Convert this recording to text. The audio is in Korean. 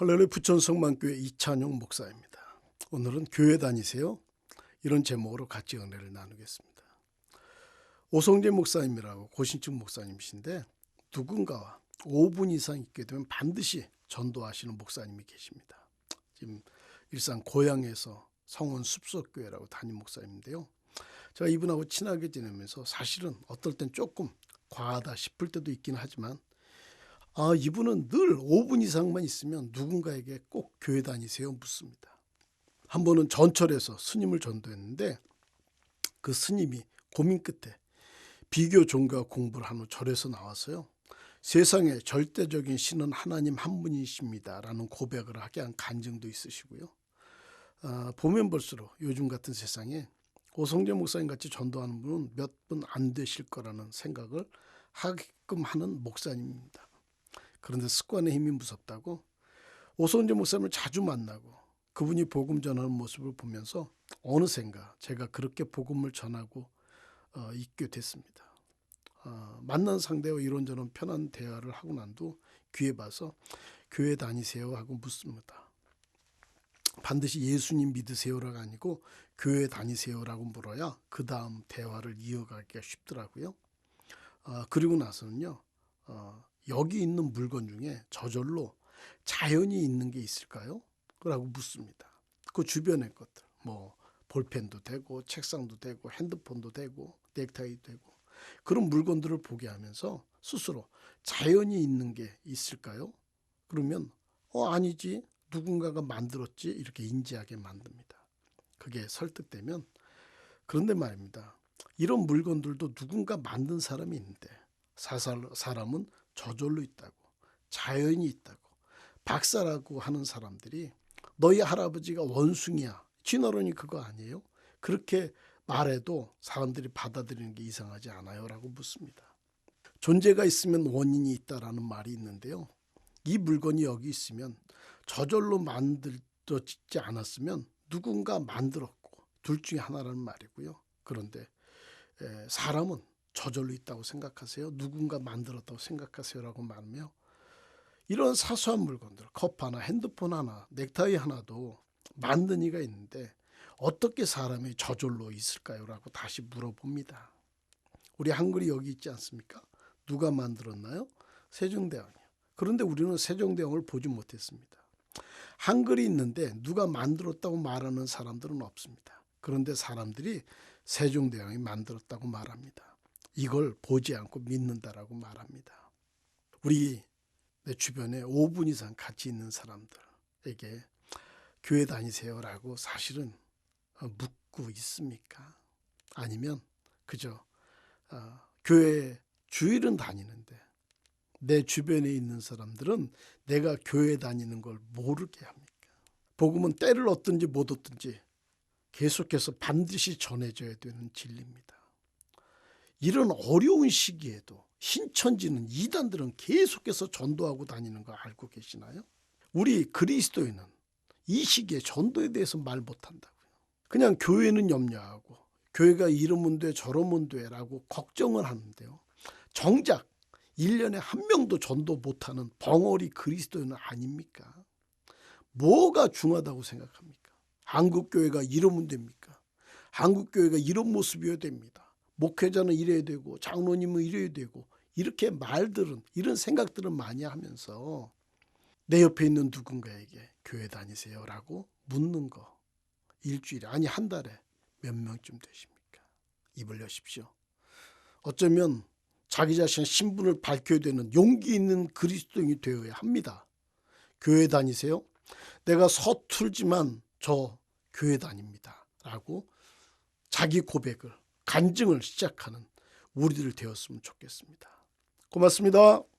할렐루야 부천성만교회 이찬용 목사입니다. 오늘은 교회 다니세요? 이런 제목으로 같이 은혜를 나누겠습니다. 오성재 목사님이라고 고신증 목사님이신데 누군가와 5분 이상 있게 되면 반드시 전도하시는 목사님이 계십니다. 지금 일산 고향에서 성원 숲속교회라고 담임 목사님인데요. 제가 이분하고 친하게 지내면서 사실은 어떨 땐 조금 과하다 싶을 때도 있긴 하지만 아, 이분은 늘 5분 이상만 있으면 누군가에게 꼭 교회 다니세요 묻습니다. 한 번은 전철에서 스님을 전도했는데 그 스님이 고민 끝에 비교 종교와 공부를 한 후 절에서 나와서요. 세상에 절대적인 신은 하나님 한 분이십니다라는 고백을 하게 한 간증도 있으시고요. 아, 보면 볼수록 요즘 같은 세상에 오성재 목사님 같이 전도하는 분은 몇 분 안 되실 거라는 생각을 하게끔 하는 목사님입니다. 그런데 습관의 힘이 무섭다고 오성재 목사님을 자주 만나고 그분이 복음 전하는 모습을 보면서 어느샌가 제가 그렇게 복음을 전하고 어, 있게 됐습니다. 어, 만난 상대와 이런저런 편한 대화를 하고 난뒤 귀에 봐서 교회 다니세요 하고 묻습니다. 반드시 예수님 믿으세요라가 아니고 교회 다니세요라고 물어야 그 다음 대화를 이어가기가 쉽더라고요. 어, 그리고 나서는요. 어, 여기 있는 물건 중에 저절로 자연이 있는 게 있을까요? 라고 묻습니다. 그 주변의 것들, 뭐 볼펜도 되고 책상도 되고 핸드폰도 되고 넥타이도 되고 그런 물건들을 보게 하면서 스스로 자연이 있는 게 있을까요? 그러면 어 아니지 누군가가 만들었지 이렇게 인지하게 만듭니다. 그게 설득되면 그런데 말입니다. 이런 물건들도 누군가 만든 사람이 있는데 사살, 사람은 저절로 있다고 자연이 있다고 박사라고 하는 사람들이 너희 할아버지가 원숭이야 진어론이 그거 아니에요? 그렇게 말해도 사람들이 받아들이는 게 이상하지 않아요 라고 묻습니다. 존재가 있으면 원인이 있다라는 말이 있는데요. 이 물건이 여기 있으면 저절로 만들어지지 않았으면 누군가 만들었고 둘 중에 하나라는 말이고요. 그런데 사람은 저절로 있다고 생각하세요? 누군가 만들었다고 생각하세요라고 말하며 이런 사소한 물건들, 컵 하나, 핸드폰 하나, 넥타이 하나도 만든 이가 있는데 어떻게 사람이 저절로 있을까요?라고 다시 물어봅니다. 우리 한글이 여기 있지 않습니까? 누가 만들었나요? 세종대왕이요. 그런데 우리는 세종대왕을 보지 못했습니다. 한글이 있는데 누가 만들었다고 말하는 사람들은 없습니다. 그런데 사람들이 세종대왕이 만들었다고 말합니다. 이걸 보지 않고 믿는다라고 말합니다. 우리 내 주변에 5분 이상 같이 있는 사람들에게 교회 다니세요라고 사실은 어, 묻고 있습니까? 아니면 그저 어, 교회 주일은 다니는데 내 주변에 있는 사람들은 내가 교회 다니는 걸 모르게 합니까? 복음은 때를 얻든지 못 얻든지 계속해서 반드시 전해져야 되는 진리입니다. 이런 어려운 시기에도 신천지는 이단들은 계속해서 전도하고 다니는 거 알고 계시나요? 우리 그리스도인은 이 시기에 전도에 대해서 말 못한다고요. 그냥 교회는 염려하고 교회가 이러면 돼 저러면 돼라고 걱정을 하는데요. 정작 1년에 한 명도 전도 못하는 벙어리 그리스도인은 아닙니까? 뭐가 중하다고 생각합니까? 한국교회가 이러면 됩니까? 한국교회가 이런 모습이어야 됩니다. 목회자는 이래야 되고 장로님은 이래야 되고 이렇게 말들은 이런 생각들은 많이 하면서 내 옆에 있는 누군가에게 교회 다니세요라고 묻는 거 일주일에 아니 한 달에 몇 명쯤 되십니까? 입을 여십시오. 어쩌면 자기 자신의 신분을 밝혀야 되는 용기 있는 그리스도인이 되어야 합니다. 교회 다니세요? 내가 서툴지만 저 교회 다닙니다. 라고 자기 고백을 간증을 시작하는 우리들 되었으면 좋겠습니다. 고맙습니다.